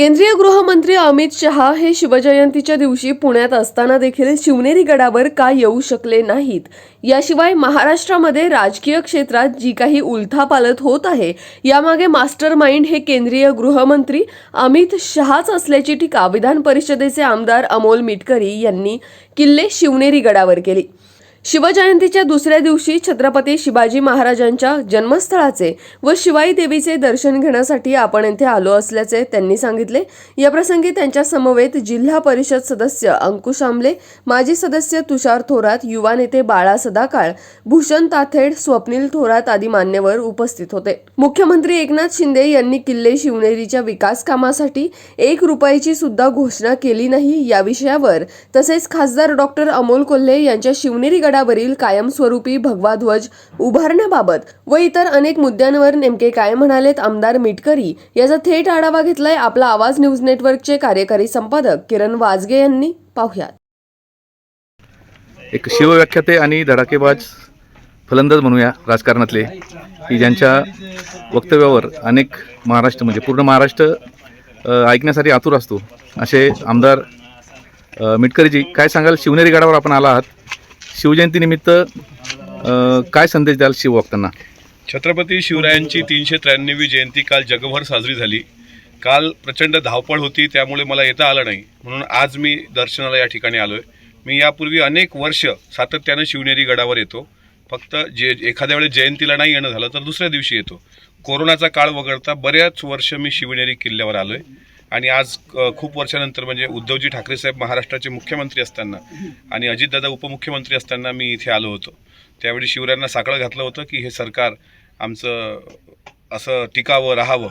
केंद्रीय गृहमंत्री अमित शहा हे शिवजयंतीच्या दिवशी पुण्यात असताना देखील शिवनेरी गडावर का येऊ शकले नाहीत? याशिवाय महाराष्ट्रामध्ये राजकीय क्षेत्रात जी काही उलथापालत होत आहे यामागे मास्टर माइंड हे केंद्रीय गृहमंत्री अमित शहाच असल्याची टीका विधान परिषदेचे आमदार अमोल मिटकरी यांनी किल्ले शिवनेरी गडावर केली. शिवजयंतीच्या दुसऱ्या दिवशी छत्रपती शिवाजी महाराजांच्या जन्मस्थळाचे व शिवाई देवीचे दर्शन घेण्यासाठी आपण येथे आलो असल्याचे त्यांनी सांगितले. याप्रसंगी त्यांच्या समवेत जिल्हा परिषद सदस्य अंकुश आमले माजी सदस्य तुषार थोरात युवा नेते बाळा सदाकाळ भूषण ताथेड स्वप्नील थोरात आदी मान्यवर उपस्थित होते. मुख्यमंत्री एकनाथ शिंदे यांनी किल्ले शिवनेरीच्या विकास कामासाठी एक रुपयाची सुद्धा घोषणा केली नाही या विषयावर तसेच खासदार डॉक्टर अमोल कोल्हे यांच्या शिवनेरी गडावरील कायमस्वरूपी भगवा ध्वज उभारण्याबाबत व इतर अनेक मुद्द्यांवर नेमके काय म्हणालेत आमदार मिटकरी याचा थेट आढावा घेतलाय आपला आवाज न्यूज नेटवर्कचे कार्यकारी संपादक किरण वाजगे यांनी. पाहुयात. एक शिवव्याख्याते आणि धडाकेबाज फलंदाज म्हणूया राजकारणातले की ज्यांच्या वक्तव्यावर अनेक महाराष्ट्र म्हणजे पूर्ण महाराष्ट्र ऐकण्यासाठी आतुर असतो. असे आमदार मिटकरीजी काय सांगाल? शिवनेरी गडावर आपण आला आहात. शिवजयंतीनिमित्त काय संदेश द्याल शिवभक्तांना छत्रपती शिवरायांची तीनशे त्र्याण्णवी जयंती काल जगभर साजरी झाली. काल प्रचंड धावपळ होती त्यामुळे मला येता आलं नाही. म्हणून आज मी दर्शनाला या ठिकाणी आलो आहे मी यापूर्वी अनेक वर्ष सातत्यानं शिवनेरी गडावर येतो. फक्त जे एखाद्या वेळेस जयंतीला नाही येणं झालं तर दुसऱ्या दिवशी येतो. कोरोनाचा काळ वगळता बऱ्याच वर्ष मी शिवनेरी किल्ल्यावर आलो आहे आणि आज खूप वर्षानंतर म्हणजे उद्धवजी ठाकरे साहेब महाराष्ट्राचे मुख्यमंत्री असताना आणि अजितदादा उपमुख्यमंत्री असताना मी इथे आलो होतो. त्यावेळी शिवरायांना साकडं घातलं होतं की हे सरकार आमचं असं टिकावं राहावं.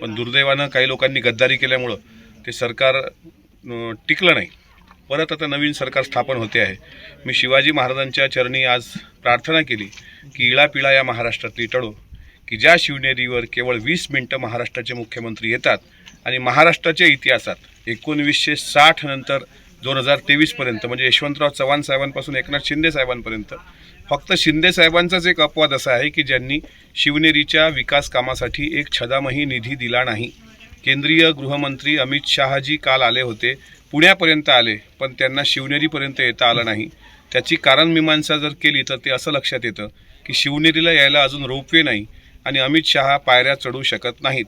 पण दुर्दैवानं काही लोकांनी गद्दारी केल्यामुळं ते सरकार टिकलं नाही. परत आता नवीन सरकार स्थापन होते आहे. मी शिवाजी महाराजांच्या चरणी आज प्रार्थना केली की इळापिळा या महाराष्ट्रातली टळो की ज्या शिवनेरीवर केवळ वीस मिनटं महाराष्ट्राचे मुख्यमंत्री येतात आणि महाराष्ट्राच्या इतिहासात एकोणवीसशे साठ नंतर दोन हजार तेवीसपर्यंत म्हणजे यशवंतराव चव्हाण साहेबांपासून एकनाथ शिंदे साहेबांपर्यंत फक्त शिंदे साहेबांचाच एक अपवाद असा आहे की ज्यांनी शिवनेरीच्या विकास कामासाठी एक छदामही निधी दिला नाही. केंद्रीय गृहमंत्री अमित शहाजी काल आले होते पुण्यापर्यंत आले पण त्यांना शिवनेरीपर्यंत येता आलं नाही. त्याची कारणमीमांसा जर केली तर ते असं लक्षात येतं की शिवनेरीला यायला अजून रोपवे नाही. आणि अमित शहा पायऱ्या चढू शकत नाहीत.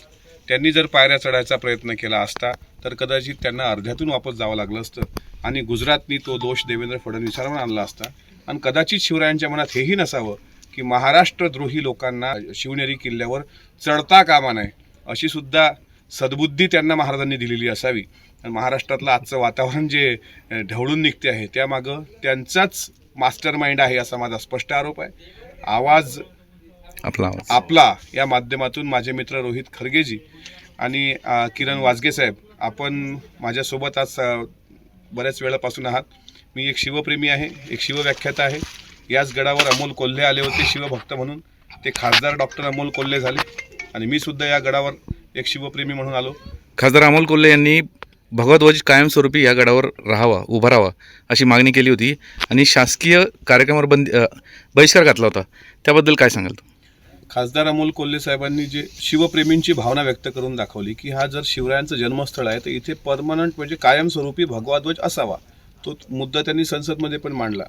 त्यांनी जर पायऱ्या चढायचा प्रयत्न केला असता तर कदाचित त्यांना अर्ध्यातून वापस जावं लागलं असतं. आणि गुजरातनी तो दोष देवेंद्र फडणवीसांवर आणला असता. आणि कदाचित शिवरायांच्या मनात हेही नसावं की महाराष्ट्रद्रोही लोकांना शिवनेरी किल्ल्यावर चढता कामा नये अशी सुद्धा सद्बुद्धी त्यांना महाराजांनी दिलेली असावी. आणि महाराष्ट्रातलं आजचं वातावरण जे ढवळून निघते आहे त्यामागं त्यांचाच मास्टर माइंड आहे असा माझा स्पष्ट आरोप आहे. आवाज आपला आपला या माध्यमातून माझे मित्र रोहित खरगेजी आणि किरण वाजगे साहेब आपण माझ्यासोबत आज बऱ्याच वेळापासून आहात. मी एक शिवप्रेमी आहे एक शिवव्याख्याता आहे. याच गडावर अमोल कोल्हे आले होते शिवभक्त म्हणून. ते खासदार डॉक्टर अमोल कोल्हे झाले आणि मी सुद्धा या गडावर एक शिवप्रेमी म्हणून आलो. खासदार अमोल कोल्हे यांनी भगवध्वज कायमस्वरूपी या गडावर राहावा उभा राहावा अशी मागणी केली होती. आणि शासकीय कार्यक्रमावर बंदी बहिष्कार घातला होता. त्याबद्दल काय सांगाल तू खासदार अमोल कोल्हे साहेबांनी जे शिवप्रेमींची भावना व्यक्त करून दाखवली की हा जर शिवरायांचं जन्मस्थळ आहे तर इथे परमनंट म्हणजे कायमस्वरूपी भगवा ध्वज असावा तो मुद्दा त्यांनी संसदमध्ये पण मांडला.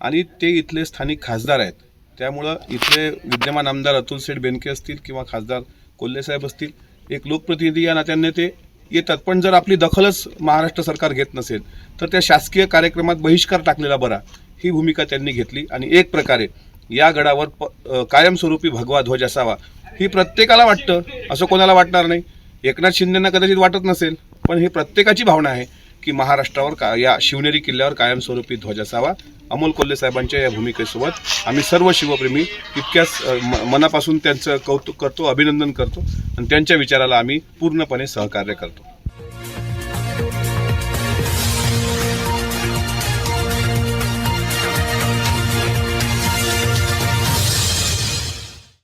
आणि ते इथले स्थानिक खासदार आहेत. त्यामुळं इथले विद्यमान आमदार अतुल सेठ बेनके असतील किंवा खासदार कोल्हे साहेब असतील एक लोकप्रतिनिधी या नात्याने ते येतात. पण जर आपली दखलच महाराष्ट्र सरकार घेत नसेल तर त्या शासकीय कार्यक्रमात बहिष्कार टाकलेला बरा ही भूमिका त्यांनी घेतली. आणि एक प्रकारे या गडावर प कायमस्वरूपी भगवा ध्वज असावा. ही प्रत्येकाला वाटतं. असं कोणाला वाटणार नाही. एकनाथ शिंदेंना कदाचित वाटत नसेल पण ही प्रत्येकाची भावना आहे की महाराष्ट्रावर का या शिवनेरी किल्ल्यावर कायमस्वरूपी ध्वज असावा. अमोल कोल्हे साहेबांच्या या भूमिकेसोबत आम्ही सर्व शिवप्रेमी तितक्याच म- मनापासून त्यांचं कौतुक करतो अभिनंदन करतो आणि त्यांच्या विचाराला आम्ही पूर्णपणे सहकार्य करतो.